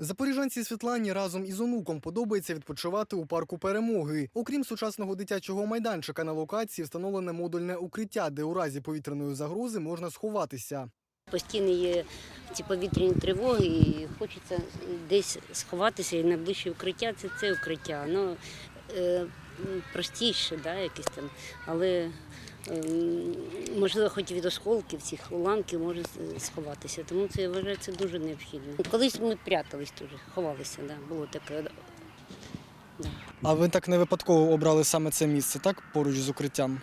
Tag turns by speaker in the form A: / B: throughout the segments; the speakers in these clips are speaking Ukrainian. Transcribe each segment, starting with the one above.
A: Запоріжанці Світлані разом із онуком подобається відпочивати у парку перемоги. Окрім сучасного дитячого майданчика на локації встановлене модульне укриття, де у разі повітряної загрози можна сховатися.
B: Постійно є ці повітряні тривоги, і хочеться десь сховатися, і найближче укриття це це укриття. Воно е, простіше, да, якесь там, але можливо, хоч від осколків цих уламків може сховатися. Тому це я вважаю, це дуже необхідно. Колись ми прятались дуже, ховалися, да, було таке. Да.
A: А ви так не випадково обрали саме це місце, так поруч з укриттям?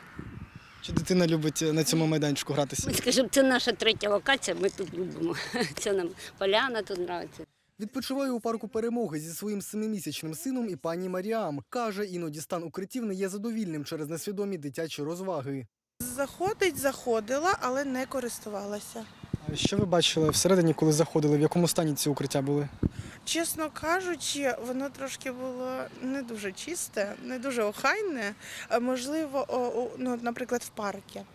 A: Чи дитина любить на цьому майданчику гратися?
B: Ми скажімо, це наша третя локація, ми тут любимо. Це нам поляна тут подобається.
A: Відпочиваю у парку перемоги зі своїм семимісячним сином і пані Маріам. Каже, іноді стан укриттів не є задовільним через несвідомі дитячі розваги.
C: Заходить, заходила, але не користувалася.
A: А що ви бачили всередині, коли заходили? В якому стані ці укриття були?
C: Чесно кажучи, воно трошки було не дуже чисте, не дуже охайне. Можливо, ну, наприклад, в парку.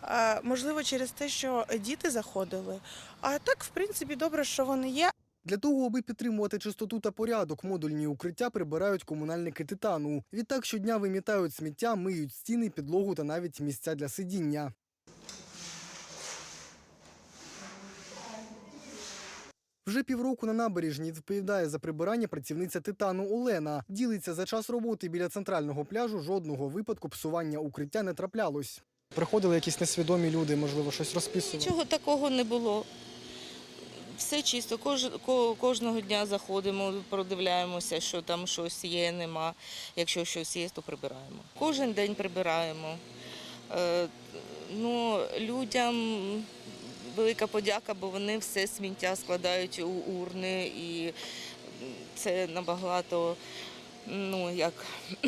C: А, Можливо, через те, що діти заходили. А так, в принципі, добре, що вони є.
A: Для того, аби підтримувати чистоту та порядок, модульні укриття прибирають комунальники титану. Відтак щодня вимітають сміття, миють стіни, підлогу та навіть місця для сидіння. Вже півроку на набережній відповідає за прибирання працівниця титану Олена. Ділиться за час роботи біля центрального пляжу. Жодного випадку псування укриття не траплялось. Приходили якісь несвідомі люди, можливо, щось розписували.
D: Нічого такого не було. Все чисто, Кож, кожного дня заходимо, продивляємося, що там щось є, нема. Якщо щось є, то прибираємо. Кожен день прибираємо. Е, ну, людям велика подяка, бо вони все сміття складають у урни і це набагато ну, як,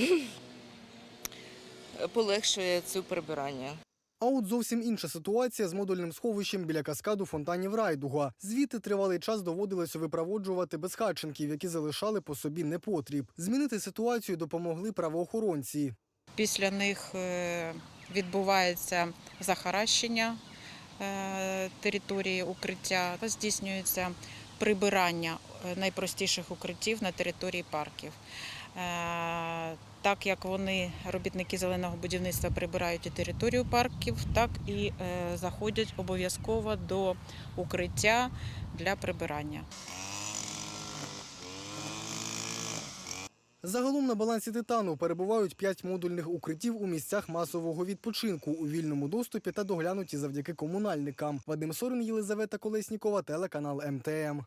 D: полегшує це прибирання.
A: А от зовсім інша ситуація з модульним сховищем біля каскаду фонтанів Райдуга. Звідти тривалий час доводилося випроводжувати безхатченків, які залишали по собі непотріб. Змінити ситуацію допомогли правоохоронці.
E: Після них е, відбувається захаращення е, території укриття, здійснюється прибирання е, найпростіших укриттів на території парків. Е, Так як вони, робітники зеленого будівництва, прибирають і територію парків, так і е, заходять обов'язково до укриття для прибирання.
A: Загалом на балансі титану перебувають п'ять модульних укриттів у місцях масового відпочинку у вільному доступі та доглянуті завдяки комунальникам. Вадим Сорин, Єлизавета Колеснікова, телеканал МТМ.